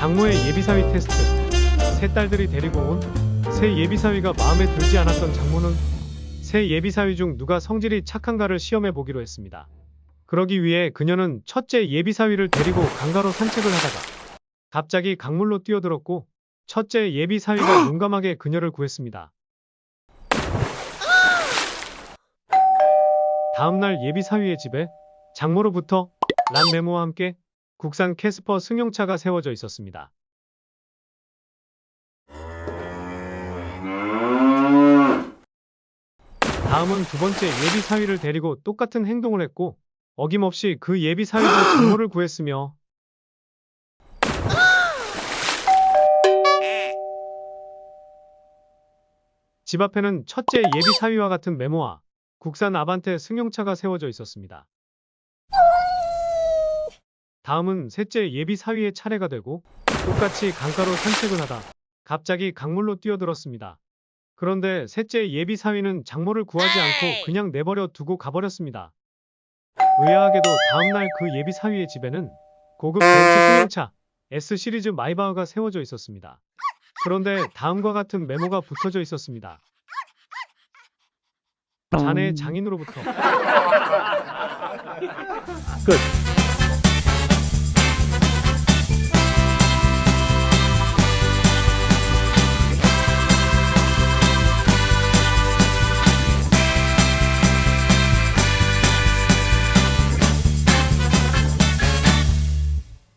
장모의 예비사위 테스트. 새 딸들이 데리고 온 새 예비사위가 마음에 들지 않았던 장모는 새 예비사위 중 누가 성질이 착한가를 시험해 보기로 했습니다. 그러기 위해 그녀는 첫째 예비사위를 데리고 강가로 산책을 하다가 갑자기 강물로 뛰어들었고 첫째 예비사위가 용감하게 그녀를 구했습니다. 다음날 예비사위의 집에 장모로부터 란 메모와 함께 국산 캐스퍼 승용차가 세워져 있었습니다. 다음은 두 번째 예비 사위를 데리고 똑같은 행동을 했고 어김없이 그 예비 사위도 장모를 구했으며 집 앞에는 첫째 예비 사위와 같은 메모와 국산 아반떼 승용차가 세워져 있었습니다. 다음은 셋째 예비 사위의 차례가 되고 똑같이 강가로 산책을 하다 갑자기 강물로 뛰어들었습니다. 그런데 셋째 예비 사위는 장모를 구하지 않고 그냥 내버려 두고 가버렸습니다. 의아하게도 다음날 그 예비 사위의 집에는 고급 벤츠 승용차 S 시리즈 마이바흐가 세워져 있었습니다. 그런데 다음과 같은 메모가 붙어져 있었습니다. 자네 장인으로부터 끝.